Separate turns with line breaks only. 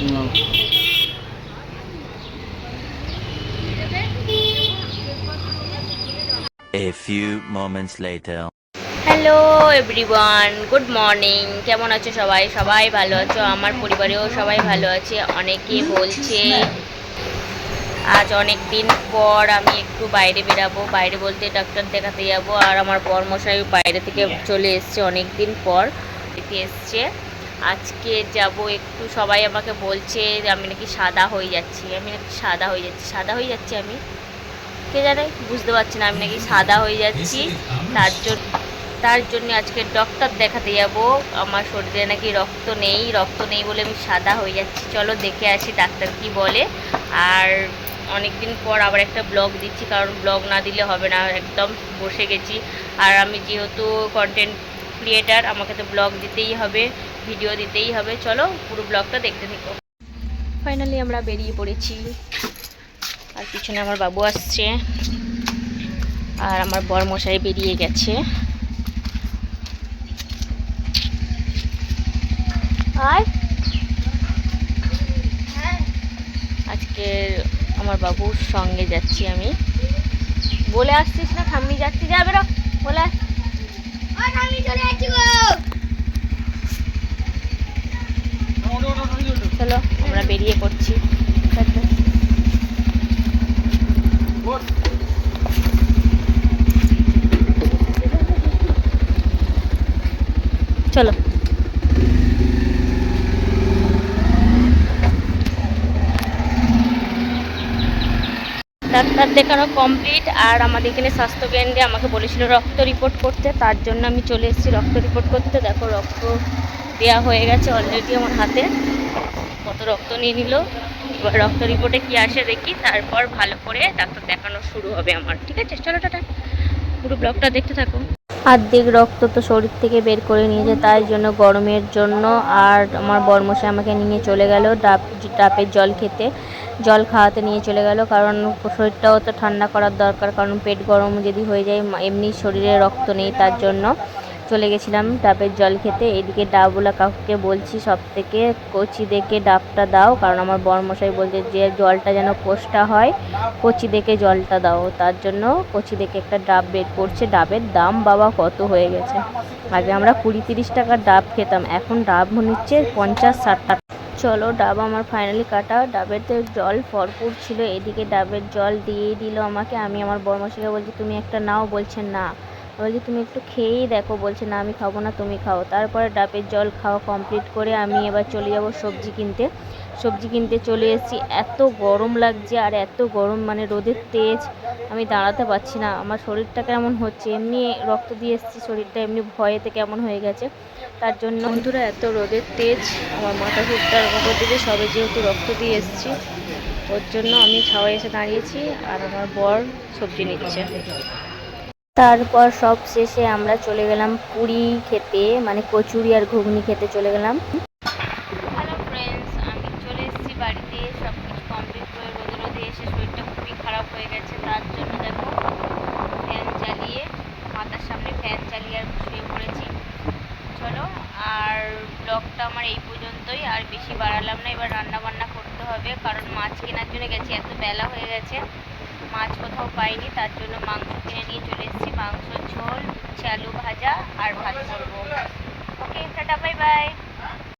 A few moments later.
Hello everyone good morning কেমন আছো সবাই? সবাই ভালো আছো? আমার পরিবারেও সবাই ভালো আছে। অনেকে বলছে আজ অনেক দিন পর আমি একটু বাইরে বেরাবো। বাইরে বলতে ডাক্তার দেখাতে যাব। আর আমার বরমশাই বাইরে থেকে চলে এসছে অনেক দিন পর এসছে। আজকে যাব একটু সবাই আমাকে বলছে আমি নাকি সাদা হয়ে যাচ্ছি আমি নাকি সাদা হয়ে যাচ্ছি সাদা হয়ে যাচ্ছি আমি? কে জানে? বুঝতে পারছি না আমি নাকি সাদা হয়ে যাচ্ছি। তার জন্য তার জন্য আজকে ডক্টর দেখাতে যাব। আমার শরীরে নাকি রক্ত নেই রক্ত নেই বলে আমি সাদা হয়ে যাচ্ছি। চলো দেখে আসি ডাক্তার কি বলে। আর অনেক দিন পর আবার একটা ব্লগ দিচ্ছি কারণ ব্লগ না দিলে হবে না একদম বসে গেছি। আর আমি যেহেতু কন্টেন্ট ক্রিয়েটার আমাকে তো ব্লগ দিতেই হবে। ভিডিও দিতেই হবে। চলো পুরো ব্লগটা দেখতে থেকো। ফাইনালি আমরা বেরিয়ে পড়েছি। আর পিছনে আমার বাবু আসছে। আর আমার বরমশাই বেরিয়ে গেছে। আর? আজকে আমার বাবুর সঙ্গে যাচ্ছি আমি। বলে আসছিস না, ঠাম্মি যাচ্ছি। যাবে বলে। চলো আমরা বেরিয়ে পড়ছি। চলো। ডাক্তার দেখানো কমপ্লিট আর আমাদের এখানে স্বাস্থ্যকেন্দ্রে আমাকে বলেছিল রক্ত রিপোর্ট করতে, তার জন্য আমি চলে এসেছি রক্ত রিপোর্ট করতে। দেখো রক্ত দেওয়া হয়ে গেছে অলরেডি আমার হাতে। কত রক্ত নিয়ে নিল। এবার রক্ত রিপোর্টে কি আসে দেখি, তারপর ভালো করে ডাক্তার দেখানো শুরু হবে আমার। ঠিক আছে? চলো, টাটা। পুরো ব্লগটা দেখতে থাকো। অর্ধেক রক্ত তো শরীর থেকে বের করে নিয়েছে, তাই জন্য গরমের জন্য আর আমার বর্মশাই আমাকে নিয়ে চলে গেল ডাব ডাবের জল খেতে। জল খাওয়াতে নিয়ে চলে গেল, কারণ শরীরটাও তো ঠান্ডা করার দরকার, কারণ পেট গরম যদি হয়ে যায়, এমনি শরীরে রক্ত নেই তার জন্য। চলে গেছিলাম ডাবের জল খেতে। এদিকে ডাবওয়ালা কাকুকে বলছি, সব থেকে কচি দেখে ডাবটা দাও, কারণ আমার বরমশাই বলছে যে জলটা যেন কোষটা হয়, কচি দেখে জলটা দাও। তার জন্য কচি দেখে একটা ডাব বের করছে। ডাবের দাম বাবা কত হয়ে গেছে। আগে আমরা কুড়ি তিরিশ টাকার ডাব খেতাম, এখন ডাব নিচ্ছে পঞ্চাশ ষাট টাকা। চলো, ডাব আমার ফাইনালি কাটা। ডাবের তো জল ভরপুর ছিল, এদিকে ডাবের জল দিয়েই দিল আমাকে। আমি আমার বর্মশাইকে বলছি, তুমি একটা নাও। বলছে, না। বলছি তুমি একটু খেয়েই দেখো। বলছে, না, আমি খাব না, তুমি খাও। তারপরে ডাবের জল খাওয়া কমপ্লিট করে আমি এবার চলে যাব সবজি কিনতে। সবজি কিনতে চলে এসেছি। এত গরম লাগছে আর এত গরম মানে রোদের তেজ। আমি দাঁড়াতে পারছি না। আমার শরীরটা কেমন হচ্ছে? এমনি রক্ত দিয়ে এসেছি, শরীরটা এমনি ভয়েতে কেমন হয়ে গেছে? তার জন্য বন্ধুরা, এত রোদের তেজ। আমার মাথা ফুটটার উপর দিকে সবে যেহেতু রক্ত দিয়ে এসেছি, ওর জন্য আমি ছাওয়ায় এসে দাঁড়িয়েছি আর আমার বর সবজি নিচ্ছে। তারপর সব শেষে আমরা চলে গেলাম পুরি খেতে মানে কচুরি আর ঘুগনি খেতে চলে গেলাম। হ্যালো ফ্রেন্ডস আমি চলে এসেছি বাড়িতে সব কিছু কমপ্লিট করে রোদে রোদে এসে শরীরটা খুবই খারাপ হয়ে গেছে, তার জন্য দেখো ফ্যান চালিয়ে মাথার সামনে ফ্যান চালিয়ে আর শুয়ে পড়েছি। চলো, আর ব্লগটা আমার এই পর্যন্তই, আর বেশি বাড়ালাম না, এবার রান্না বান্না করতে হবে, কারণ মাছ কেনার জন্য গেছি, এত বেলা হয়ে গেছে। মাছ কোথাও পাইনি, তার জন্য মাংস কিনে নিয়ে চলে এসেছি। মাংস, ঝোল উচ্ছে আলু ভাজা আর ভাত করব। ওকে টাটা বাই বাই